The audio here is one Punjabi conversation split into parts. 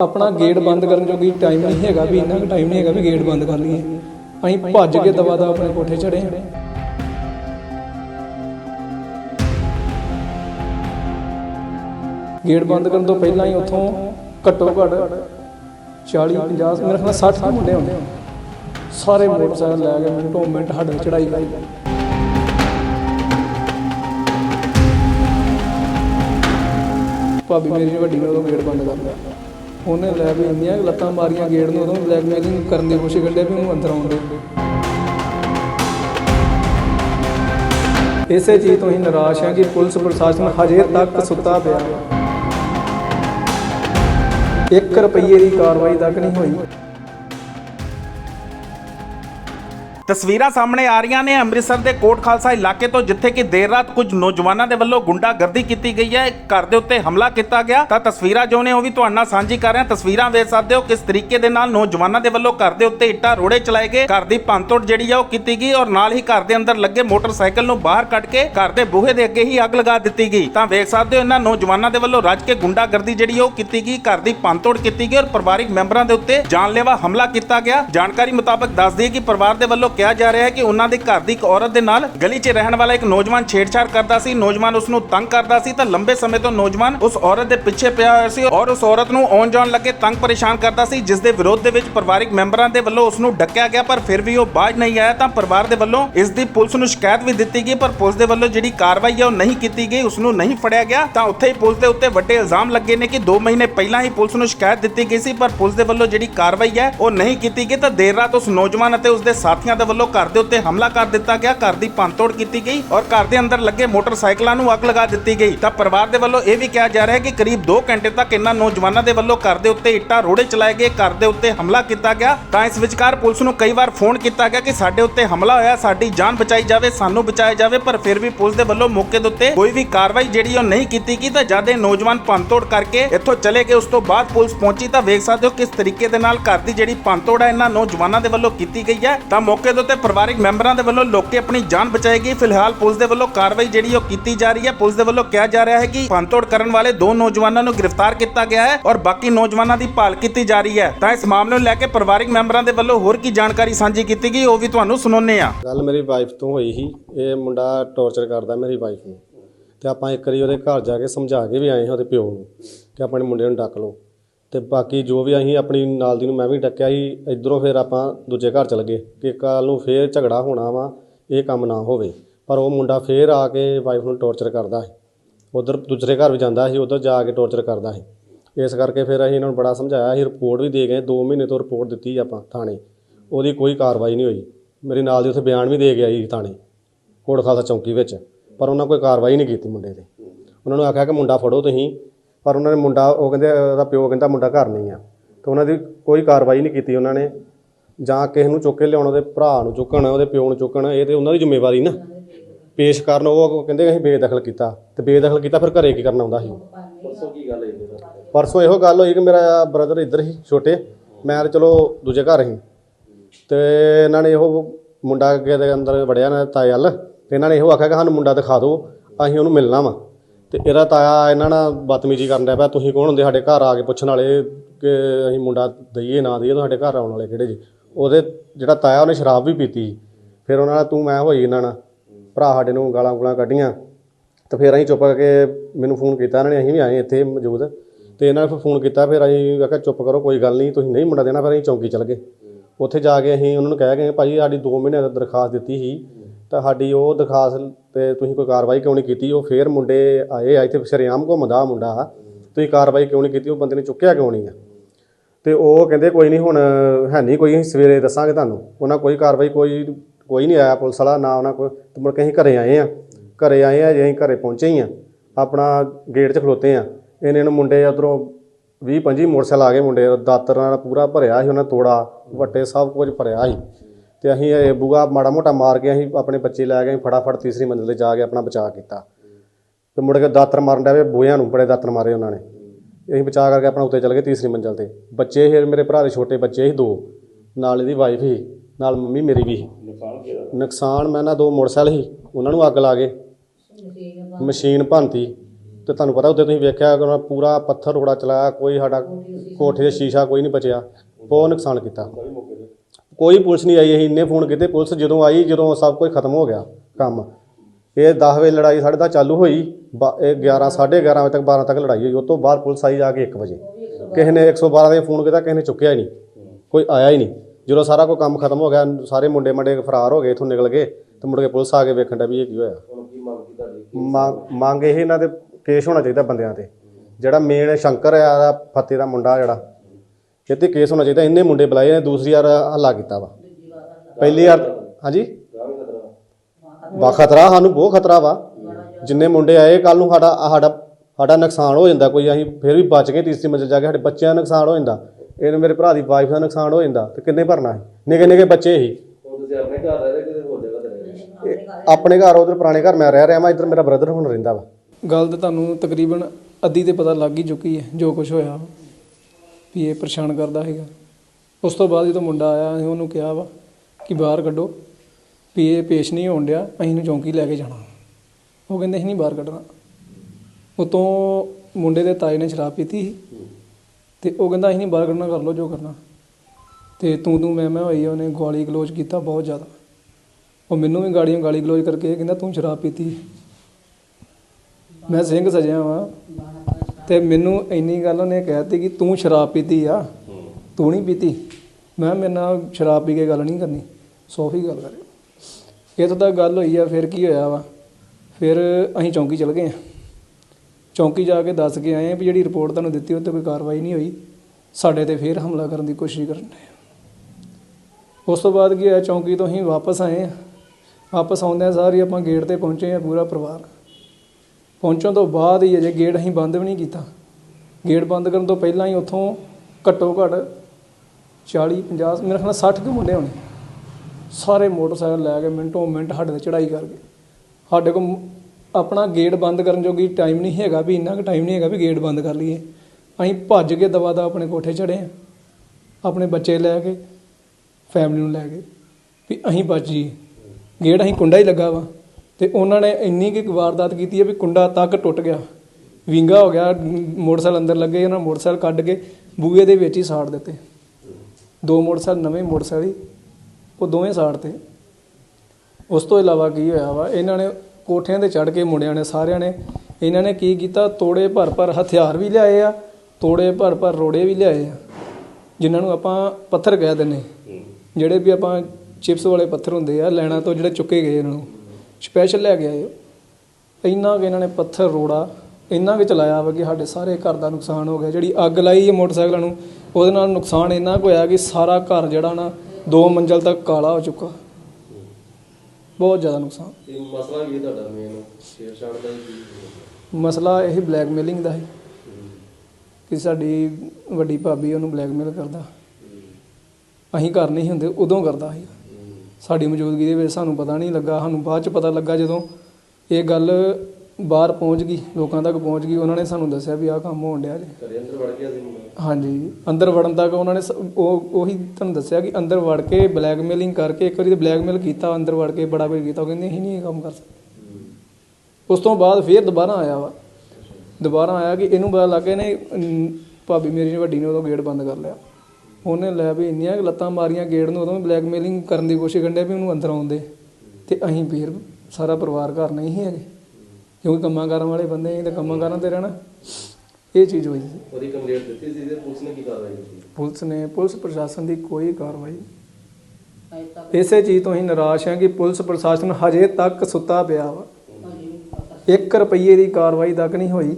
ਆਪਣਾ ਗੇਟ ਬੰਦ ਕਰਨ ਜੋਗੀ ਟਾਈਮ ਨਹੀਂ ਹੈਗਾ ਵੀ, ਇੰਨਾ ਕੁ ਟਾਈਮ ਨਹੀਂ ਹੈਗਾ ਵੀ ਗੇਟ ਬੰਦ ਕਰ ਲਈਏ। ਅਸੀਂ ਭੱਜ ਕੇ ਦਵਾ ਦਾ ਆਪਣੇ ਕੋਠੇ ਚੜੇ ਗੇਟ ਬੰਦ ਕਰਨ ਤੋਂ ਪਹਿਲਾਂ ਹੀ ਉੱਥੋਂ ਘੱਟੋ ਘੱਟ 40 50 ਮੇਰੇ ਖਿਆਲ 60 ਮੁੰਡੇ ਹੁੰਦੇ ਸਾਰੇ ਮੋਟਰਸਾਈਕਲ ਲੈ ਕੇ ਮਿੰਟੋ ਮਿੰਟ ਸਾਡੇ ਚੜਾਈ ਲਾਈ। ਭਾਬੀ ਮੇਰੀ ਵੱਡੀ ਨੇ ਉਦੋਂ ਗੇਟ ਬੰਦ ਕਰ ਲਿਆ। ਉਹਨੇ ਲੈ ਵੀ ਇੰਨੀਆਂ ਲੱਤਾਂ ਮਾਰੀਆਂ ਗੇਟ ਨੂੰ ਉਦੋਂ ਬਲੈਕਮੇਲਿੰਗ ਕਰਨ ਦੀ ਕੋਸ਼ਿਸ਼ ਕਰਦੇ ਵੀ ਉਹਨੂੰ ਅੰਦਰ ਆਉਣ ਦੇ ਇਸੇ ਚੀਜ਼ ਤੋਂ ਹੀ ਨਿਰਾਸ਼ ਹਾਂ ਕਿ ਪੁਲਿਸ ਪ੍ਰਸ਼ਾਸਨ ਹਜੇ ਤੱਕ ਸੁੱਤਾ ਪਿਆ। 1 ਰੁਪਏ ਦੀ ਕਾਰਵਾਈ ਤੱਕ ਨਹੀਂ ਹੋਈ। ਤਸਵੀਰਾਂ ਸਾਹਮਣੇ ਆ ਰਹੀਆਂ ਨੇ ਅੰਮ੍ਰਿਤਸਰ ਦੇ ਕੋਟ ਖਾਲਸਾ ਇਲਾਕੇ ਤੋਂ, ਜਿੱਥੇ ਕਿ ਦੇਰ ਰਾਤ ਕੁਝ ਨੌਜਵਾਨਾਂ ਦੇ ਵੱਲੋਂ ਗੁੰਡਾਗਰਦੀ ਕੀਤੀ ਗਈ ਹੈ। ਘਰ ਦੇ ਉੱਤੇ ਹਮਲਾ ਕੀਤਾ ਗਿਆ। ਤਾਂ ਤਸਵੀਰਾਂ ਜੋ ਨੇ ਉਹ ਵੀ ਤੁਹਾਡੇ ਨਾਲ ਸਾਂਝੀ ਕਰ ਰਹੇ ਹਾਂ। ਤਸਵੀਰਾਂ ਵੇਖ ਸਕਦੇ ਹੋ ਕਿਸ ਤਰੀਕੇ ਦੇ ਨਾਲ ਨੌਜਵਾਨਾਂ ਦੇ ਵੱਲੋਂ ਘਰ ਦੇ ਉੱਤੇ ਇੱਟਾਂ ਰੋੜੇ ਚਲਾਏ ਗਏ। ਘਰ ਦੀ ਭੰਨਤੋੜ ਜਿਹੜੀ ਆ ਉਹ ਕੀਤੀ ਗਈ ਔਰ ਨਾਲ ਹੀ ਘਰ ਦੇ ਅੰਦਰ ਲੱਗੇ ਮੋਟਰਸਾਈਕਲ ਨੂੰ ਬਾਹਰ ਕੱਢ ਕੇ ਘਰ ਦੇ ਬੂਹੇ ਦੇ ਅੱਗੇ ਹੀ ਅੱਗ ਲਗਾ ਦਿੱਤੀ ਗਈ। ਤਾਂ ਵੇਖ ਸਕਦੇ ਹੋ ਇਹਨਾਂ ਨੌਜਵਾਨਾਂ ਦੇ ਵੱਲੋਂ ਰੱਜ ਕੇ ਗੁੰਡਾਗਰਦੀ ਜਿਹੜੀ ਉਹ ਕੀਤੀ ਗਈ। ਘਰ ਦੀ ਭੰਨਤੋੜ ਕੀਤੀ ਗਈ ਔਰ ਪਰਿਵਾਰਿਕ ਮੈਂਬਰਾਂ ਦੇ ਉੱਤੇ ਜਾਨਲੇਵਾ ਹਮਲਾ ਕੀਤਾ ਗਿਆ। ਜਾਣਕਾਰੀ ਮੁਤਾਬਕ ਦੱਸਦੀ ਦਈਏ ਕਿ ਪਰਿਵਾਰ ਦੇ ਵੱਲੋਂ ਕਿਹਾ ਜਾ ਰਿਹਾ ਹੈ ਕਿ ਉਹਨਾਂ ਦੇ ਘਰ ਦੀ ਇੱਕ ਔਰਤ ਦੇ ਨਾਲ ਗਲੀ 'ਚ ਰਹਿਣ ਵਾਲਾ ਇੱਕ ਨੌਜਵਾਨ ਛੇੜਛਾੜ ਕਰਦਾ ਸੀ। ਨੌਜਵਾਨ ਉਸ ਨੂੰ ਤੰਗ ਕਰਦਾ ਸੀ ਤਾਂ ਲੰਬੇ ਸਮੇਂ ਤੋਂ ਨੌਜਵਾਨ ਉਸ ਔਰਤ ਦੇ ਪਿੱਛੇ ਪਿਆ ਹੋਇਆ ਸੀ ਔਰ ਉਸ ਔਰਤ ਨੂੰ ਆਉਣ ਜਾਣ ਲੱਗੇ ਤੰਗ ਪਰੇਸ਼ਾਨ ਕਰਦਾ ਸੀ, ਜਿਸ ਦੇ ਵਿਰੋਧ ਦੇ ਵਿੱਚ ਪਰਿਵਾਰਿਕ ਮੈਂਬਰਾਂ ਦੇ ਵੱਲੋਂ ਉਸ ਨੂੰ ਡੱਕਿਆ ਗਿਆ, ਪਰ ਫਿਰ ਵੀ ਉਹ ਬਾਜ ਨਹੀਂ ਆਇਆ ਤਾਂ ਪਰਿਵਾਰ ਦੇ ਵੱਲੋਂ ਇਸ ਦੀ ਪੁਲਿਸ ਨੂੰ ਸ਼ਿਕਾਇਤ ਵੀ ਦਿੱਤੀ ਗਈ, ਪਰ ਪੁਲਿਸ ਦੇ ਵੱਲੋਂ ਜਿਹੜੀ ਕਾਰਵਾਈ ਹੈ ਉਹ ਨਹੀਂ ਕੀਤੀ ਗਈ, ਉਸ ਨੂੰ ਨਹੀਂ ਫੜਿਆ ਗਿਆ। ਤਾਂ ਉੱਥੇ ਹੀ ਪੁਲਿਸ ਦੇ ਉੱਤੇ ਵੱਡੇ ਇਲਜ਼ਾਮ ਲੱਗੇ ਨੇ ਕਿ 2 ਮਹੀਨੇ ਪਹਿਲਾਂ ਹੀ ਪੁਲਿਸ ਨੂੰ ਸ਼ਿਕਾਇਤ ਦਿੱਤੀ ਗਈ ਸੀ, ਪਰ ਪੁਲਿਸ ਦੇ ਵੱਲੋਂ ਜਿਹੜੀ ਕਾਰਵਾਈ ਹੈ ਉਹ ਨਹੀਂ ਕੀਤੀ ਗਈ। ਤਾਂ ਦੇਰ ਰਾਤ ਉਸ ਨੌਜਵਾਨ ਅਤੇ ਉਸ ਦੇ ਸਾਥੀਆਂ ਦੇ ਵੱਲੋਂ ਘਰ ਦੇ ਉੱਤੇ ਹਮਲਾ ਕਰ ਦਿੱਤਾ ਗਿਆ। ਘਰ ਦੀ ਭੰਨਤੋੜ ਕੀਤੀ ਗਈ ਔਰ ਘਰ ਦੇ ਅੰਦਰ ਲੱਗੇ ਮੋਟਰਸਾਈਕਲਾਂ ਨੂੰ ਅੱਗ ਲਗਾ ਦਿੱਤੀ ਗਈ। ਤਾਂ ਪਰਿਵਾਰ ਦੇ ਵੱਲੋਂ ਇਹ ਵੀ ਕਿਹਾ ਜਾ ਰਿਹਾ ਹੈ ਕਿ ਕਰੀਬ 2 ਘੰਟੇ ਤੱਕ ਇਹਨਾਂ ਨੌਜਵਾਨਾਂ ਦੇ ਵੱਲੋਂ ਘਰ ਦੇ ਉੱਤੇ ਇੱਟਾਂ, ਰੋੜੇ ਚਲਾਏ ਗਏ। ਘਰ ਦੇ ਉੱਤੇ ਹਮਲਾ ਕੀਤਾ ਗਿਆ। ਤਾਂ ਇਸ ਵਿਚਕਾਰ ਪੁਲਿਸ ਨੂੰ ਕਈ ਵਾਰ ਫੋਨ ਕੀਤਾ ਗਿਆ ਕਿ ਸਾਡੇ ਉੱਤੇ ਹਮਲਾ ਹੋਇਆ, ਸਾਡੀ ਜਾਨ ਬਚਾਈ ਜਾਵੇ, ਸਾਨੂੰ ਬਚਾਇਆ ਜਾਵੇ, ਪਰ ਫਿਰ ਵੀ ਪੁਲਿਸ ਦੇ ਵੱਲੋਂ ਮੌਕੇ ਦੇ ਉੱਤੇ ਕੋਈ ਵੀ ਕਾਰਵਾਈ ਜਿਹੜੀ ਉਹ ਨਹੀਂ ਕੀਤੀ ਗਈ। ਤਾਂ ਜਦ ਇਹ ਨੌਜਵਾਨ ਭੰਨਤੋੜ ਕਰਕੇ ਇੱਥੋਂ ਚਲੇ ਗਏ, ਉਸ ਤੋਂ ਬਾਅਦ ਪੁਲਿਸ ਪਹੁੰਚੀ ਤਾਂ ਵੇਖ ਸਕਦੇ ਹੋ ਕਿਸ ਤਰੀਕੇ ਦੇ ਨਾਲ ਘਰ ਦੀ ਜਿਹੜੀ ਭੰਨਤੋੜ ਹੈ, ਇਹਨਾਂ ਨੌਜਵਾਨਾਂ ਦੇ ਵੱਲੋਂ ਕੀਤੀ ਗਈ ਹੈ। ਤਾਂ ਮੌਕੇ ਦੇ ਉੱਤੇ ਪਰਿਵਾਰਿਕ ਮੈਂਬਰਾਂ ਦੇ ਵੱਲੋਂ ਲੋਕ ਆਪਣੀ ਜਾਨ ਬਚਾਏਗੀ। ਫਿਲਹਾਲ ਪੁਲਿਸ ਦੇ ਵੱਲੋਂ ਕਾਰਵਾਈ ਜਿਹੜੀ ਉਹ ਕੀਤੀ ਜਾ ਰਹੀ ਹੈ। ਪੁਲਿਸ ਦੇ ਵੱਲੋਂ ਕਿਹਾ ਜਾ ਰਿਹਾ ਹੈ ਕਿ ਭੰਨਤੋੜ ਕਰਨ ਵਾਲੇ ਦੋ ਨੌਜਵਾਨਾਂ ਨੂੰ ਗ੍ਰਿਫਤਾਰ ਕੀਤਾ ਗਿਆ ਹੈ ਔਰ ਬਾਕੀ ਨੌਜਵਾਨਾਂ ਦੀ ਭਾਲ ਕੀਤੀ ਜਾ ਰਹੀ ਹੈ। ਤਾਂ ਇਸ ਮਾਮਲੇ ਨੂੰ ਲੈ ਕੇ ਪਰਿਵਾਰਿਕ ਮੈਂਬਰਾਂ ਦੇ ਵੱਲੋਂ ਹੋਰ ਕੀ ਜਾਣਕਾਰੀ ਸਾਂਝੀ ਕੀਤੀ ਗਈ, ਉਹ ਵੀ ਤੁਹਾਨੂੰ ਸੁਣਾਉਂਦੇ ਆ ਗੱਲ ਮੇਰੀ ਵਾਈਫ ਤੋਂ ਹੋਈ ਸੀ। ਇਹ ਮੁੰਡਾ ਟੌਰਚਰ ਕਰਦਾ ਮੇਰੀ ਵਾਈਫ ਨੂੰ। ਤੇ ਆਪਾਂ ਇੱਕ ਵਾਰੀ ਉਹਦੇ ਘਰ ਜਾ ਕੇ ਸਮਝਾ ਕੇ ਵੀ ਆਏ ਹਾਂ ਉਹਦੇ ਪਿਓ ਨੂੰ ਕਿ ਆਪਣੇ ਮੁੰਡੇ ਨੂੰ ਡੱਕ ਲਓ। ਅਤੇ ਬਾਕੀ ਜੋ ਵੀ ਅਸੀਂ ਆਪਣੀ ਨਾਲ ਦੀ ਨੂੰ ਮੈਂ ਵੀ ਡੱਕਿਆ ਸੀ, ਇੱਧਰੋਂ ਫਿਰ ਆਪਾਂ ਦੂਜੇ ਘਰ ਚਲ ਗਏ। ਕਿ ਕੱਲ ਨੂੰ ਫਿਰ ਝਗੜਾ ਹੋਣਾ ਵਾ, ਇਹ ਕੰਮ ਨਾ ਹੋਵੇ। ਪਰ ਉਹ ਮੁੰਡਾ ਫਿਰ ਆ ਕੇ ਵਾਈਫ ਨੂੰ ਟੌਰਚਰ ਕਰਦਾ ਸੀ। ਉੱਧਰ ਦੂਸਰੇ ਘਰ ਵੀ ਜਾਂਦਾ ਸੀ, ਉੱਧਰ ਜਾ ਕੇ ਟੌਰਚਰ ਕਰਦਾ ਸੀ। ਇਸ ਕਰਕੇ ਫਿਰ ਅਸੀਂ ਇਹਨਾਂ ਨੂੰ ਬੜਾ ਸਮਝਾਇਆ ਸੀ ਰਿਪੋਰਟ ਵੀ ਦੇ ਗਏ 2 ਮਹੀਨੇ ਤੋਂ ਰਿਪੋਰਟ ਦਿੱਤੀ ਆਪਾਂ ਥਾਣੇ। ਉਹਦੀ ਕੋਈ ਕਾਰਵਾਈ ਨਹੀਂ ਹੋਈ। ਮੇਰੇ ਨਾਲ ਦੀ ਉੱਥੇ ਬਿਆਨ ਵੀ ਦੇ ਗਿਆ ਜੀ ਥਾਣੇ, ਕੋਟ ਖਾਲਸਾ ਚੌਂਕੀ ਵਿੱਚ। ਪਰ ਉਹਨਾਂ ਕੋਈ ਕਾਰਵਾਈ ਨਹੀਂ ਕੀਤੀ ਮੁੰਡੇ ਤੇ। ਉਹਨਾਂ ਨੂੰ ਆਖਿਆ ਕਿ ਮੁੰਡਾ ਫੜੋ ਤੁਸੀਂ ਪਰ ਉਹਨਾਂ ਨੇ ਮੁੰਡਾ ਉਹ ਕਹਿੰਦੇ ਉਹਦਾ ਪਿਓ ਕਹਿੰਦਾ ਮੁੰਡਾ ਘਰ ਨਹੀਂ ਆ। ਤੇ ਉਹਨਾਂ ਦੀ ਕੋਈ ਕਾਰਵਾਈ ਨਹੀਂ ਕੀਤੀ ਉਹਨਾਂ ਨੇ। ਜਾਂ ਕਿਸੇ ਨੂੰ ਚੁੱਕ ਕੇ ਲਿਆਉਣ ਉਹਦੇ ਭਰਾ ਨੂੰ ਚੁੱਕਣ ਉਹਦੇ ਪਿਓ ਨੂੰ ਚੁੱਕਣ ਇਹ ਤੇ ਉਹਨਾਂ ਦੀ ਜ਼ਿੰਮੇਵਾਰੀ ਨਾ। ਪੇਸ਼ ਕਰਨ ਉਹ ਕਹਿੰਦੇ ਅਸੀਂ ਬੇਦਖਲ ਕੀਤਾ। ਤੇ ਬੇਦਖਲ ਕੀਤਾ ਫਿਰ ਘਰੇ ਕੀ ਕਰਨਾ ਹੁੰਦਾ ਸੀ? ਪਰਸੋਂ ਕੀ ਗੱਲ ਹੋਈ ਪਰਸੋਂ ਇਹੋ ਗੱਲ ਹੋਈ ਕਿ ਮੇਰਾ ਬ੍ਰਦਰ ਇੱਧਰ ਹੀ ਛੋਟੇ। ਮੈਂ ਤੇ ਚਲੋ ਦੂਜੇ ਘਰ ਸੀ। ਤੇ ਇਹਨਾਂ ਨੇ ਇਹੋ ਮੁੰਡਾ ਅੱਗੇ ਦੇ ਅੰਦਰ ਵੜਿਆ ਨਾ ਤਾਏ ਵੱਲ। ਤੇ ਇਹਨਾਂ ਨੇ ਇਹੋ ਆਖਿਆ ਕਿ ਸਾਨੂੰ ਮੁੰਡਾ ਦਿਖਾ ਦਿਓ ਅਸੀਂ ਉਹਨੂੰ ਮਿਲਣਾ ਵਾ। ਤੇ ਇਹਦਾ ਤਾਇਆ ਇਹਨਾਂ ਨਾਲ ਬਦਤਮੀਜ਼ੀ ਕਰਨ ਡਿਆ ਪਿਆ। ਤੁਸੀਂ ਕੌਣ ਹੁੰਦੇ? ਸਾਡੇ ਘਰ ਆ ਕੇ ਪੁੱਛਣ ਵਾਲੇ ਕਿ ਅਸੀਂ ਮੁੰਡਾ ਦਈਏ, ਨਾ ਦਈਏ, ਤੁਹਾਡੇ ਘਰ ਆਉਣ ਵਾਲੇ ਕਿਹੜੇ ਜੀ? ਉਹਦੇ ਜਿਹੜਾ ਤਾਇਆ ਉਹਨੇ ਸ਼ਰਾਬ ਵੀ ਪੀਤੀ। ਫਿਰ ਉਹਨਾਂ ਨਾਲ ਤੂੰ ਮੈਂ ਹੋਈ ਇਹਨਾਂ ਨਾਲ। ਭਰਾ ਸਾਡੇ ਨੂੰ ਗਾਲਾਂ ਗੁਲਾਂ ਕੱਢੀਆਂ। ਤੇ ਫਿਰ ਅਸੀਂ ਚੁੱਪ ਕਰਕੇ ਮੈਨੂੰ ਫੋਨ ਕੀਤਾ ਇਹਨਾਂ ਨੇ, ਅਸੀਂ ਵੀ ਆਏ ਇੱਥੇ ਮੌਜੂਦ। ਤੇ ਇਹਨਾਂ ਨੇ ਫਿਰ ਫੋਨ ਕੀਤਾ, ਫਿਰ ਅਸੀਂ ਆਖਿਆ ਚੁੱਪ ਕਰੋ, ਕੋਈ ਗੱਲ ਨਹੀਂ, ਤੁਸੀਂ ਨਹੀਂ ਮੁੰਡਾ ਦੇਣਾ, ਫਿਰ ਅਸੀਂ ਚੌਂਕੀ ਚਲ ਗਏ। ਉੱਥੇ ਜਾ ਕੇ ਅਸੀਂ ਉਹਨਾਂ ਨੂੰ ਕਹਿ ਗਏ ਭਾਜੀ ਸਾਡੀ 2 ਮਹੀਨੇ ਦਾ ਦਰਖਾਸਤ ਦਿੱਤੀ ਸੀ। ਤਾਂ ਸਾਡੀ ਉਹ ਦਰਖਾਸਤ ਤੇ ਤੁਸੀਂ ਕੋਈ ਕਾਰਵਾਈ ਕਿਉਂ ਨਹੀਂ ਕੀਤੀ? ਉਹ ਫੇਰ ਮੁੰਡੇ ਆਏ ਆ, ਇੱਥੇ ਸ਼ਰੇਆਮ ਘੁੰਮਦਾ ਮੁੰਡਾ ਆ। ਤੁਸੀਂ ਕਾਰਵਾਈ ਕਿਉਂ ਨਹੀਂ ਕੀਤੀ? ਉਹ ਬੰਦੇ ਨੇ ਚੁੱਕਿਆ ਕਿਉਂ ਨਹੀਂ ਆ? ਤੇ ਉਹ ਕਹਿੰਦੇ ਕੋਈ ਨਹੀਂ, ਹੁਣ ਹੈ ਨਹੀਂ ਕੋਈ ਅਸੀਂ ਸਵੇਰੇ ਦੱਸਾਂਗੇ ਤੁਹਾਨੂੰ। ਉਹਨਾਂ ਕੋਈ ਕਾਰਵਾਈ ਕੋਈ ਕੋਈ ਨਹੀਂ ਆਇਆ ਪੁਲਿਸ ਵਾਲਾ, ਨਾ ਉਹਨਾਂ ਕੋਈ। ਤੇ ਮੁੜ ਕੇ ਅਸੀਂ ਘਰੇ ਆਏ ਆ। ਘਰੇ ਆਏ ਆ, ਜੇ ਅਸੀਂ ਘਰੇ ਪਹੁੰਚੇ ਹੀ ਆ। ਆਪਣਾ ਗੇਟ 'ਚ ਖਲੋਤੇ ਆ। ਇਹਨੇ ਨੂੰ ਮੁੰਡੇ ਉਧਰੋਂ 20 25 ਮੋਟਰਸਾਈਕਲ ਆ ਗਏ ਮੁੰਡੇ। ਦਾਤਰ ਨਾਲ ਪੂਰਾ ਭਰਿਆ ਸੀ, ਉਹਨਾਂ ਤੋੜਾ। ਵੱਟੇ ਸਭ ਕੁਝ ਭਰਿਆ ਸੀ। ਤੇ ਅਸੀਂ ਇਹ ਬੂਗਾ ਮਾੜਾ ਮੋਟਾ ਮਾਰ ਕੇ ਅਸੀਂ ਆਪਣੇ ਬੱਚੇ ਲੈ ਗਏ ਫਟਾਫਟ ਤੀਸਰੀ ਮੰਜ਼ਿਲ ਤੇ ਜਾ ਕੇ ਆਪਣਾ ਬਚਾਅ ਕੀਤਾ। ਤੇ ਮੁੜ ਕੇ ਦਾਤਰ ਮਾਰਨ ਡਿਆ ਬੋਇਆਂ ਨੂੰ ਬੜੇ ਦਾਤਰ ਮਾਰੇ ਉਹਨਾਂ ਨੇ। ਅਸੀਂ ਬਚਾਅ ਕਰਕੇ ਆਪਣਾ ਉੱਤੇ ਚੱਲ ਗਏ ਤੀਸਰੀ ਮੰਜ਼ਿਲ ਤੇ। ਬੱਚੇ ਸੀ ਮੇਰੇ ਭਰਾ ਦੇ ਛੋਟੇ ਬੱਚੇ ਸੀ ਦੋ ਨਾਲ ਇਹਦੀ ਵਾਈਫ ਸੀ ਨਾਲ ਮੰਮੀ ਮੇਰੀ ਵੀ ਸੀ। ਨੁਕਸਾਨ ਮੈਂ ਨਾ ਦੋ ਮੋਟਰਸਾਈਕਲ ਸੀ ਉਹਨਾਂ ਨੂੰ ਅੱਗ ਲਾ ਗਏ ਮਸ਼ੀਨ ਭੰਨਤੀ ਤੇ ਤੁਹਾਨੂੰ ਪਤਾ ਉੱਤੇ ਤੁਸੀਂ ਵੇਖਿਆ ਕਿ ਉਹਨਾਂ ਪੂਰਾ ਪੱਥਰ ਰੋੜਾ ਚਲਾਇਆ ਕੋਈ ਸਾਡਾ ਕੋਠੇ ਦਾ ਸ਼ੀਸ਼ਾ ਕੋਈ ਨਹੀਂ ਬਚਿਆ। ਬਹੁਤ ਨੁਕਸਾਨ ਕੀਤਾ। ਕੋਈ ਪੁਲਿਸ ਨਹੀਂ ਆਈ ਅਸੀਂ ਇੰਨੇ ਫੋਨ ਕੀਤੇ ਪੁਲਿਸ ਜਦੋਂ ਆਈ ਜਦੋਂ ਸਭ ਕੁਝ ਖਤਮ ਹੋ ਗਿਆ ਕੰਮ। ਇਹ 10 ਵਜੇ ਲੜਾਈ ਸਾਢੇ ਦਸ ਚਾਲੂ ਹੋਈ ਬਾ- ਇਹ 11 11:30 ਵਜੇ ਤੱਕ 12 ਤੱਕ ਲੜਾਈ ਹੋਈ। ਉਸ ਤੋਂ ਬਾਅਦ ਪੁਲਿਸ ਆਈ ਜਾ ਕੇ 1 ਵਜੇ। ਕਿਸੇ ਨੇ 112 ਦੇ ਫੋਨ ਕੀਤਾ ਕਿਸੇ ਨੇ ਚੁੱਕਿਆ ਹੀ ਨਹੀਂ। ਕੋਈ ਆਇਆ ਹੀ ਨਹੀਂ। ਜਦੋਂ ਸਾਰਾ ਕੋਈ ਕੰਮ ਖਤਮ ਹੋ ਗਿਆ ਸਾਰੇ ਮੁੰਡੇ ਮੰਡੇ ਫਰਾਰ ਹੋ ਗਏ ਇਥੋਂ ਨਿਕਲ ਗਏ ਤੇ ਮੁੜ ਕੇ ਪੁਲਿਸ ਆ ਕੇ ਵੇਖਣ ਦਾ ਵੀ ਇਹ ਕੀ ਹੋਇਆ। ਮੰਗ ਮੰਗ ਇਹ ਇਹਨਾਂ ਦੇ ਕੇਸ ਹੋਣਾ ਚਾਹੀਦਾ ਬੰਦਿਆਂ ਤੇ। ਜਿਹੜਾ ਮੇਨ ਸ਼ੰਕਰ ਆ ਦਾ ਫੱਤੇ ਦਾ ਮੁੰਡਾ ਜਿਹੜਾ ਇਹ ਤੇ ਕੇਸ ਹੋਣਾ ਚਾਹੀਦਾ, ਇੰਨੇ ਮੁੰਡੇ ਬੁਲਾਏ ਨੇ, ਦੂਸਰੀ ਵਾਰ ਹੱਲਾ ਕੀਤਾ ਵਾ। ਪਹਿਲੀ ਵਾਰ, ਹਾਂਜੀ? ਵਾ ਖਤਰਾ, ਸਾਨੂੰ ਬਹੁਤ ਖਤਰਾ ਵਾ। ਜਿੰਨੇ ਮੁੰਡੇ ਆਏ ਕੱਲ ਨੂੰ ਸਾਡਾ ਸਾਡਾ ਸਾਡਾ ਨੁਕਸਾਨ ਹੋ ਜਾਂਦਾ, ਕੋਈ ਅਸੀਂ ਫਿਰ ਵੀ ਬਚ ਗਏ ਤੀਸਰੀ ਮੰਜ਼ਿਲ ਜਾ ਕੇ ਸਾਡੇ ਬੱਚਿਆਂ ਦਾ ਨੁਕਸਾਨ ਹੋ ਜਾਂਦਾ। ਇਹਨੂੰ ਮੇਰੇ ਭਰਾ ਦੀ ਵਾਈਫ ਦਾ ਨੁਕਸਾਨ ਹੋ ਜਾਂਦਾ, ਤੇ ਕਿੰਨੇ ਭਰਨਾ ਸੀ? ਨਿੱਕੇ ਨਿੱਕੇ ਬੱਚੇ ਸੀ। ਆਪਣੇ ਘਰ, ਉਧਰ ਪੁਰਾਣੇ ਘਰ ਮੈਂ ਰਹਿ ਰਿਹਾ ਮੈਂ ਇੱਧਰ ਮੇਰਾ ਬ੍ਰਦਰ ਹੁਣ ਰਹਿੰਦਾ ਵਾ। ਗੱਲ ਤਾਂ ਤੁਹਾਨੂੰ ਤਕਰੀਬਨ ਅੱਧੀ ਤੇ ਪਤਾ ਲੱਗ ਹੀ ਚੁੱਕੀ ਹੈ, ਜੋ ਕੁਝ ਹੋਇਆ। ਵੀ ਇਹ ਪਰੇਸ਼ਾਨ ਕਰਦਾ ਹੈਗਾ ਉਸ ਤੋਂ ਬਾਅਦ ਜਦੋਂ ਮੁੰਡਾ ਆਇਆ, ਅਸੀਂ ਉਹਨੂੰ ਕਿਹਾ ਵਾ ਕਿ ਬਾਹਰ ਕੱਢੋ, ਵੀ ਇਹ ਪੇਸ਼ ਨਹੀਂ ਹੋਣ ਡਿਆ, ਅਸੀਂ ਇਹਨੂੰ ਚੌਂਕੀ ਲੈ ਕੇ ਜਾਣਾ। ਉਹ ਕਹਿੰਦੇ, ਅਸੀਂ ਨਹੀਂ ਬਾਹਰ ਕੱਢਣਾ। ਉਤੋਂ ਮੁੰਡੇ ਦੇ ਤਾਏ ਨੇ ਸ਼ਰਾਬ ਪੀਤੀ ਸੀ ਤੇ ਉਹ ਕਹਿੰਦਾ, ਅਸੀਂ ਨਹੀਂ ਬਾਹਰ ਕੱਢਣਾ, ਕਰ ਲਓ ਜੋ ਕਰਨਾ। ਤੇ ਤੂੰ ਤੂੰ ਮੈਂ ਮੈਂ ਹੋਈ ਉਹਨੇ ਗਾਲੀ ਗਲੋਚ ਕੀਤਾ ਬਹੁਤ ਜ਼ਿਆਦਾ। ਉਹ ਮੈਨੂੰ ਵੀ ਗਾੜੀਆਂ ਗਾਲੀ ਗਲੋਚ ਕਰਕੇ ਕਹਿੰਦਾ, ਤੂੰ ਸ਼ਰਾਬ ਪੀਤੀ। ਮੈਂ ਸਿੰਘ ਸਜਿਆ ਵਾਂ। ਤੇ ਮੈਨੂੰ ਇੰਨੀ ਗੱਲ ਉਹਨੇ ਕਹਿਤੀ ਕਿ ਤੂੰ ਸ਼ਰਾਬ ਪੀਤੀ ਆ। ਤੂੰ ਨਹੀਂ ਪੀਤੀ। ਮੈਂ ਮੇਰੇ ਨਾਲ ਸ਼ਰਾਬ ਪੀ ਕੇ ਗੱਲ ਨਹੀਂ ਕਰਨੀ। ਸੋਫੀ ਗੱਲ ਕਰੇ। ਇਹ ਤਾਂ ਗੱਲ ਹੋਈ ਆ, ਫਿਰ ਕੀ ਹੋਇਆ ਵਾ? ਫਿਰ ਅਸੀਂ ਚੌਂਕੀ ਚਲ ਗਏ ਆ। ਚੌਂਕੀ ਜਾ ਕੇ ਦੱਸ ਕੇ ਆਏ ਆ ਵੀ ਜਿਹੜੀ ਰਿਪੋਰਟ ਤੁਹਾਨੂੰ ਦਿੱਤੀ ਉਹ ਤੇ ਕੋਈ ਕਾਰਵਾਈ ਨਹੀਂ ਹੋਈ। ਸਾਡੇ ਤੇ ਫਿਰ ਹਮਲਾ ਕਰਨ ਦੀ ਕੋਸ਼ਿਸ਼ ਕਰਨ ਦੇ ਉਸ ਤੋਂ ਬਾਅਦ ਕੀ ਹੋਇਆ? ਚੌਂਕੀ ਤੋਂ ਅਸੀਂ ਵਾਪਸ ਆਏ ਆ। ਵਾਪਸ ਆਉਂਦਿਆਂ ਸਾਰ ਹੀ ਆਪਾਂ ਗੇਟ ਤੇ ਪਹੁੰਚੇ ਆ ਪੂਰਾ ਪਰਿਵਾਰ। ਪਹੁੰਚਣ ਤੋਂ ਬਾਅਦ ਹੀ ਅਜੇ ਗੇਟ ਅਸੀਂ ਬੰਦ ਵੀ ਨਹੀਂ ਕੀਤਾ। ਗੇਟ ਬੰਦ ਕਰਨ ਤੋਂ ਪਹਿਲਾਂ ਹੀ ਉੱਥੋਂ ਘੱਟੋ ਘੱਟ 40 50 ਮੇਰੇ ਖਿਆਲ ਨਾਲ 60 ਕੁ ਮੁੰਡੇ ਹੋਣੇ। ਸਾਰੇ ਮੋਟਰਸਾਈਕਲ ਲੈ ਕੇ ਮਿੰਟੋ ਮਿੰਟ ਸਾਡੇ ਤੇ ਚੜਾਈ ਕਰ ਗਏ ਸਾਡੇ ਕੋਲ ਆਪਣਾ ਗੇਟ ਬੰਦ ਕਰਨ ਜੋਗੀ ਟਾਈਮ ਨਹੀਂ ਹੈਗਾ ਵੀ, ਇੰਨਾ ਕੁ ਟਾਈਮ ਨਹੀਂ ਹੈਗਾ ਵੀ ਗੇਟ ਬੰਦ ਕਰ ਲਈਏ। ਅਸੀਂ ਭੱਜ ਕੇ ਦਵਾ ਦਾ ਆਪਣੇ ਕੋਠੇ ਚੜੇ ਆ ਆਪਣੇ ਬੱਚੇ ਲੈ ਕੇ ਫੈਮਿਲੀ ਨੂੰ ਲੈ ਕੇ, ਵੀ ਅਸੀਂ ਬਚ ਜਾਈਏ। ਗੇਟ ਅਸੀਂ ਕੁੰਡਾ ਹੀ ਲੱਗਾ ਵਾ। ਤੇ ਉਹਨਾਂ ਨੇ ਇੰਨੀ ਕਿ ਵਾਰਦਾਤ ਕੀਤੀ ਹੈ ਵੀ ਕੁੰਡਾ ਤੱਕ ਟੁੱਟ ਗਿਆ। ਵਿੰਗਾ ਹੋ ਗਿਆ ਮੋਟਰਸਾਈਕਲ ਅੰਦਰ ਲੱਗੇ ਉਹਨਾਂ ਮੋਟਰਸਾਈਕਲ ਕੱਢ ਕੇ ਬੂਹੇ ਦੇ ਵਿੱਚ ਹੀ ਸਾੜ ਦਿੱਤੇ। ਦੋ ਮੋਟਰਸਾਈਕਲ ਨਵੇਂ ਮੋਟਰਸਾਈਕਲ ਉਹ ਦੋਵੇਂ ਸਾੜ ਤੇ ਉਸ ਤੋਂ ਇਲਾਵਾ ਕੀ ਹੋਇਆ ਵਾ ਇਹਨਾਂ ਨੇ ਕੋਠਿਆਂ ਤੇ ਚੜ ਕੇ ਮੁੰਡਿਆਂ ਨੇ ਸਾਰਿਆਂ ਨੇ ਇਹਨਾਂ ਨੇ ਕੀ ਕੀਤਾ ਤੋੜੇ ਭਰ ਭਰ ਹਥਿਆਰ ਵੀ ਲਿਆਏ ਆ ਤੋੜੇ ਭਰ ਭਰ ਰੋੜੇ ਵੀ ਲਿਆਏ ਆ ਜਿਨ੍ਹਾਂ ਨੂੰ ਆਪਾਂ ਪੱਥਰ ਕਹਿ ਦਿੰਦੇ ਜਿਹੜੇ ਵੀ ਆਪਾਂ ਚਿਪਸ ਵਾਲੇ ਪੱਥਰ ਹੁੰਦੇ ਆ ਲੈਣਾ ਤੋਂ ਜਿਹੜੇ ਚੁੱਕੇ ਗਏ ਇਹਨਾਂ ਨੂੰ। ਸਪੈਸ਼ਲ ਲੈ ਕੇ ਆਏ। ਇੰਨਾ ਕਿ ਇਹਨਾਂ ਨੇ ਪੱਥਰ ਰੋੜਾ ਇੰਨਾ ਕਿ ਚਲਾਇਆ ਵਾ ਕਿ ਸਾਡੇ ਸਾਰੇ ਘਰ ਦਾ ਨੁਕਸਾਨ ਹੋ ਗਿਆ। ਜਿਹੜੀ ਅੱਗ ਲਾਈ ਹੈ ਮੋਟਰਸਾਈਕਲਾਂ ਨੂੰ ਉਹਦੇ ਨਾਲ ਨੁਕਸਾਨ ਇੰਨਾ ਕੁ ਹੋਇਆ ਕਿ ਸਾਰਾ ਘਰ ਜਿਹੜਾ ਨਾ ਦੋ ਮੰਜ਼ਲ ਤੱਕ ਕਾਲਾ ਹੋ ਚੁੱਕਾ। ਬਹੁਤ ਜ਼ਿਆਦਾ ਨੁਕਸਾਨ। ਇਹ ਮਸਲਾ ਕੀ ਤੁਹਾਡਾ ਮੇਨ ਛੇੜਛਾੜ ਦਾ ਹੀ? ਕੀ ਮਸਲਾ ਇਹ ਬਲੈਕਮੇਲਿੰਗ ਦਾ ਹੈ। ਕਿ ਸਾਡੀ ਵੱਡੀ ਭਾਬੀ ਉਹਨੂੰ ਬਲੈਕਮੇਲ ਕਰਦਾ। ਅਸੀਂ ਘਰ ਨਹੀਂ ਹੁੰਦੇ ਉਦੋਂ ਕਰਦਾ ਸੀ। ਸਾਡੀ ਮੌਜੂਦਗੀ ਦੇ ਵਿੱਚ ਸਾਨੂੰ ਪਤਾ ਨਹੀਂ ਲੱਗਾ ਸਾਨੂੰ ਬਾਅਦ ਚ ਪਤਾ ਲੱਗਾ ਜਦੋਂ ਇਹ ਗੱਲ ਬਾਹਰ ਪਹੁੰਚ ਗਈ ਲੋਕਾਂ ਤੱਕ ਪਹੁੰਚ ਗਈ ਉਹਨਾਂ ਨੇ ਸਾਨੂੰ ਦੱਸਿਆ ਵੀ ਆਹ ਕੰਮ ਹੋਣ ਡਿਆ ਜੀ। ਘਰੇ ਅੰਦਰ ਵੜ ਗਿਆ ਸੀ ਮੁੰਡਾ? ਹਾਂਜੀ ਅੰਦਰ ਵੜਨ ਤੱਕ ਉਹਨਾਂ ਨੇ ਸ- ਉਹ ਉਹੀ ਤੁਹਾਨੂੰ ਦੱਸਿਆ ਕਿ ਅੰਦਰ ਵੜ ਕੇ ਬਲੈਕਮੇਲਿੰਗ ਕਰਕੇ ਇੱਕ ਵਾਰੀ ਤੇ ਬਲੈਕਮੇਲ ਕੀਤਾ ਅੰਦਰ ਵੜ ਕੇ ਬੜਾ ਕੁਝ ਕੀਤਾ ਉਹ ਕਹਿੰਦੇ ਅਸੀਂ ਨਹੀਂ ਇਹ ਕੰਮ ਕਰ ਸਕਦੇ। ਉਸ ਤੋਂ ਬਾਅਦ ਫੇਰ ਦੁਬਾਰਾ ਆਇਆ ਵਾ। ਦੁਬਾਰਾ ਆਇਆ ਕਿ ਇਹਨੂੰ ਪਤਾ ਲੱਗ ਗਿਆ ਨੇ ਭਾਬੀ ਮੇਰੀ ਨੇ ਵੱਡੀ ਨੇ ਉਦੋਂ ਗੇਟ ਬੰਦ ਕਰ ਲਿਆ। ਉਹਨੇ ਲੈ ਵੀ ਇੰਨੀਆਂ ਲੱਤਾਂ ਮਾਰੀਆਂ ਗੇਟ ਨੂੰ ਉਦੋਂ ਵੀ ਬਲੈਕਮੇਲਿੰਗ ਕਰਨ ਦੀ ਕੋਸ਼ਿਸ਼ ਕਰਨ ਡਿਆ ਵੀ ਉਹਨੂੰ ਅੰਦਰ ਆਉਂਦੇ ਤੇ ਅਸੀਂ ਫੇਰ ਸਾਰਾ ਪਰਿਵਾਰ ਘਰ ਨਹੀਂ ਸੀ ਹੈਗੇ। ਕਿਉਂਕਿ ਕੰਮਾਂ ਕਾਰਾਂ ਵਾਲੇ ਬੰਦੇ ਅਸੀਂ ਤਾਂ ਕੰਮਾਂ ਕਾਰਾਂ ਤੇ ਰਹਿਣਾ। ਇਹ ਚੀਜ਼ ਹੋਈ ਸੀ। ਉਹਦੀ ਕੰਪਲੇਂਟ ਦਿੱਤੀ ਸੀ ਤੇ ਪੁਲਿਸ ਨੇ ਕੀ ਕਾਰਵਾਈ ਕੀਤੀ? ਪੁਲਿਸ ਨੇ ਪੁਲਿਸ ਪ੍ਰਸ਼ਾਸਨ ਦੀ ਕੋਈ ਕਾਰਵਾਈ ਇਸੇ ਚੀਜ਼ ਤੋਂ ਹੀ ਨਿਰਾਸ਼ ਹਾਂ ਕਿ ਪੁਲਿਸ ਪ੍ਰਸ਼ਾਸਨ ਹਜੇ ਤੱਕ ਸੁੱਤਾ ਪਿਆ ਵਾ। 1 ਰੁਪਏ ਦੀ ਕਾਰਵਾਈ ਤੱਕ ਨਹੀਂ ਹੋਈ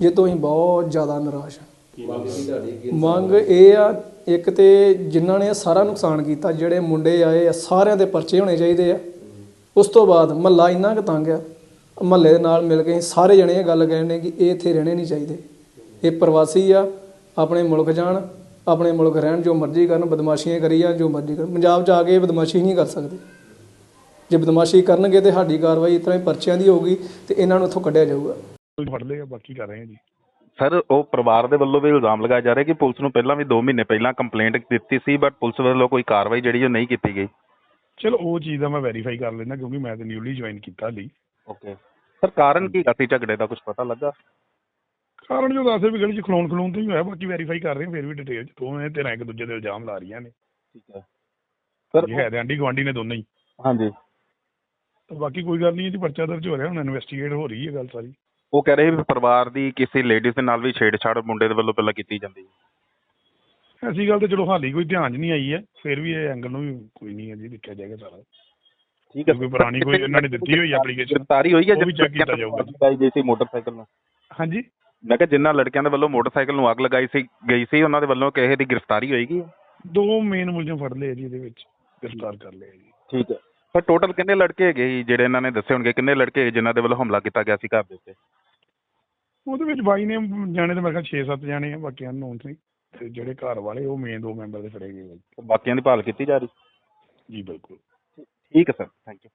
ਜੇ ਤੋਂ ਹੀ ਬਹੁਤ ਜ਼ਿਆਦਾ ਨਿਰਾਸ਼ ਹਾਂ। ਮੰਗ ਸੀ ਤੁਹਾਡੀ ਕਿ ਮੰਗ ਇਹ ਆ ਇੱਕ ਤੇ ਜਿਨ੍ਹਾਂ ਨੇ ਸਾਰਾ ਨੁਕਸਾਨ ਕੀਤਾ ਜਿਹੜੇ ਮੁੰਡੇ ਆਏ ਆ ਸਾਰਿਆਂ ਦੇ ਪਰਚੇ ਹੋਣੇ ਚਾਹੀਦੇ ਆ। ਉਸ ਤੋਂ ਬਾਅਦ ਮਹੱਲਾ ਇੰਨਾ ਕੁ ਤੰਗ ਆ ਮਹੱਲੇ ਦੇ ਨਾਲ ਮਿਲ ਕੇ ਸਾਰੇ ਜਣੇ ਇਹ ਗੱਲ ਕਹਿੰਦੇ ਕਿ ਇਹ ਇੱਥੇ ਰਹਿਣੇ ਨਹੀਂ ਚਾਹੀਦੇ। ਇਹ ਪ੍ਰਵਾਸੀ ਆ ਆਪਣੇ ਮੁਲਕ ਜਾਣ ਆਪਣੇ ਮੁਲਕ ਰਹਿਣ ਜੋ ਮਰਜ਼ੀ ਕਰਨ ਬਦਮਾਸ਼ੀਆਂ ਕਰੀ ਜਾਣ ਜੋ ਮਰਜ਼ੀ ਕਰਨ। ਪੰਜਾਬ ਜਾ ਕੇ ਇਹ ਬਦਮਾਸ਼ੀ ਨਹੀਂ ਕਰ ਸਕਦੇ। ਜੇ ਬਦਮਾਸ਼ੀ ਕਰਨਗੇ ਤੇ ਸਾਡੀ ਕਾਰਵਾਈ ਇਸ ਤਰ੍ਹਾਂ ਹੀ ਪਰਚਿਆਂ ਦੀ ਹੋਊਗੀ ਤੇ ਇਹਨਾਂ ਨੂੰ ਇੱਥੋਂ ਕੱਢਿਆ ਜਾਊਗਾ। ਕੋਈ ਫੜ ਲਏਗਾ ਬਾਕੀ ਕਰ ਰਹੇ ਹਾਂ ਜੀ। ਸਰ ਉਹ ਪਰਿਵਾਰ ਦੇ ਵੱਲੋਂ ਵੀ ਇਲਜ਼ਾਮ ਲਗਾਇਆ ਜਾ ਰਿਹਾ ਕਿ ਪੁਲਿਸ ਨੂੰ ਪਹਿਲਾਂ ਵੀ 2 ਮਹੀਨੇ ਪਹਿਲਾਂ ਕੰਪਲੇਂਟ ਦਿੱਤੀ ਸੀ ਬਟ ਪੁਲਿਸ ਵੱਲੋਂ ਕੋਈ ਕਾਰਵਾਈ ਜਿਹੜੀ ਉਹ ਨਹੀਂ ਕੀਤੀ ਗਈ। ਚਲੋ ਉਹ ਚੀਜ਼ ਦਾ ਮੈਂ ਵੈਰੀਫਾਈ ਕਰ ਲੈਣਾ ਕਿਉਂਕਿ ਮੈਂ ਤਾਂ ਨਿਊਲੀ ਜੁਆਇਨ ਕੀਤਾ ਲਈ। ਓਕੇ ਸਰ ਕਾਰਨ ਕੀ ਸੀ ਝਗੜੇ ਦਾ? ਕੁਝ ਪਤਾ ਲੱਗਾ? ਕਾਰਨ ਜੋ ਦੱਸੇ ਵੀ ਗਲੀ ਚ ਖਲੋਣ ਖਲੋਣ ਤੋਂ ਹੀ ਹੋਇਆ ਬਾਕੀ ਵੈਰੀਫਾਈ ਕਰ ਰਹੇ ਹਾਂ ਫਿਰ ਵੀ ਡਿਟੇਲ ਚ। ਦੋਵੇਂ ਤੇ ਇੱਕ ਦੂਜੇ ਦੇ ਇਲਜ਼ਾਮ ਲਾ ਰਹੀਆਂ ਨੇ। ਠੀਕ ਹੈ। ਸਰ ਇਹ ਹੈ ਤੇ ਆਂਟੀ ਗਵਾਂਡੀ ਨੇ ਦੋਨੇ ਹੀ। ਹਾਂਜੀ। ਤਾਂ ਬਾਕੀ ਕੋਈ ਗੱਲ ਨਹੀਂ ਜੀ ਪਰਚਾ ਦਰਜ ਹੋ ਰਿਹਾ ਹੁਣ ਇਨਵੈਸਟੀਗੇਟ ਹੋ ਰਹੀ ਹੈ ਗੱਲ ਸਾਰੀ। ਉਹ ਕਹਿ ਰਹੇ ਵੀ ਪਰਿਵਾਰ ਦੀ ਕਿਸੇ ਲੇਡੀਜ਼ ਦੇ ਨਾਲ ਵੀ ਛੇੜਛਾੜ ਮੁੰਡੇ ਦੇ ਵੱਲੋਂ ਪਹਿਲਾਂ ਕੀਤੀ ਜਾਂਦੀ ਹੈ। ਐਸੀ ਗੱਲ ਤੇ ਚਲੋ ਹਾਲੀ ਕੋਈ ਧਿਆਨ 'ਚ ਨਹੀਂ ਆਈ ਹੈ ਫਿਰ ਵੀ ਇਹ ਐਂਗਲ ਨੂੰ ਵੀ ਕੋਈ ਨਹੀਂ ਹੈ ਜੀ ਦੇਖਿਆ ਜਾਏਗਾ ਸਾਰਾ। ਠੀਕ ਕੋਈ ਪੁਰਾਣੀ ਕੋਈ ਉਹਨਾਂ ਨੇ ਦਿੱਤੀ ਹੋਈ application। ਗ੍ਰਿਫਤਾਰੀ ਹੋਈ ਹੈ ਉਹ ਵੀ ਲੜਕਿਆਂ ਕੀਤਾ ਜਾਊਗਾ। ਗਈ ਸੀ ਮੋਟਰਸਾਈਕਲ ਨੂੰ? ਹਾਂਜੀ। ਮੈਂ ਕਿਹਾ ਜਿਨ੍ਹਾਂ ਲੜਕਿਆਂ ਦੇ ਵੱਲੋਂ ਮੋਟਰਸਾਈਕਲ ਨੂੰ ਅੱਗ ਲਗਾਈ ਸੀ ਗਈ ਸੀ ਉਹਨਾਂ ਦੇ ਵੱਲੋਂ ਕਿਸੇ ਦੀ ਗ੍ਰਿਫਤਾਰੀ ਹੋਏਗੀ? ਦੋ ਮੇਨ ਮੁਲਜ਼ਮ ਫੜ ਲਏ ਜੀ ਇਹਦੇ ਵਿੱਚ। ਗ੍ਰਿਫਤਾਰ ਕਰ ਲਏ ਜੀ। ਠੀਕ ਹੈ। ਪਰ ਟੋਟਲ ਕਿੰਨੇ ਲੜਕੇ ਹੈਗੇ ਸੀ ਜਿਹੜੇ ਇਹਨਾਂ ਨੇ ਦੱਸੇ ਹੋਣਗੇ? ਕਿੰਨੇ ਲੜਕੇ ਹੈਗੇ ਜਿਨ੍ਹਾਂ ਦੇ ਵੱਲੋਂ ਹਮਲਾ ਕੀਤਾ ਗਿਆ ਸੀ ਘਰ ਦੇ ਉੱਤੇ? ਉਹਦੇ ਵਿੱਚ ਬਾਈ ਨੇ ਜਾਣੇ ਤੇ ਮੇਰੇ ਖਿਆਲ 6-7 ਜਾਣੇ ਆ ਬਾਕੀ ਅਨਨੋਨ ਸੀ। ਤੇ ਜਿਹੜੇ ਘਰ ਵਾਲੇ ਉਹ ਮੇਨ ਦੋ ਮੈਂਬਰ ਦੇ ਫੜੇ ਗਏ ਆ। ਜੀ। ਬਾਕੀਆਂ ਦੀ ਭਾਲ ਕੀਤੀ ਜਾ ਰਹੀ? ਜੀ ਬਿਲਕੁਲ। ਠੀਕ ਹੈ ਸਰ ਥੈਂਕ ਯੂ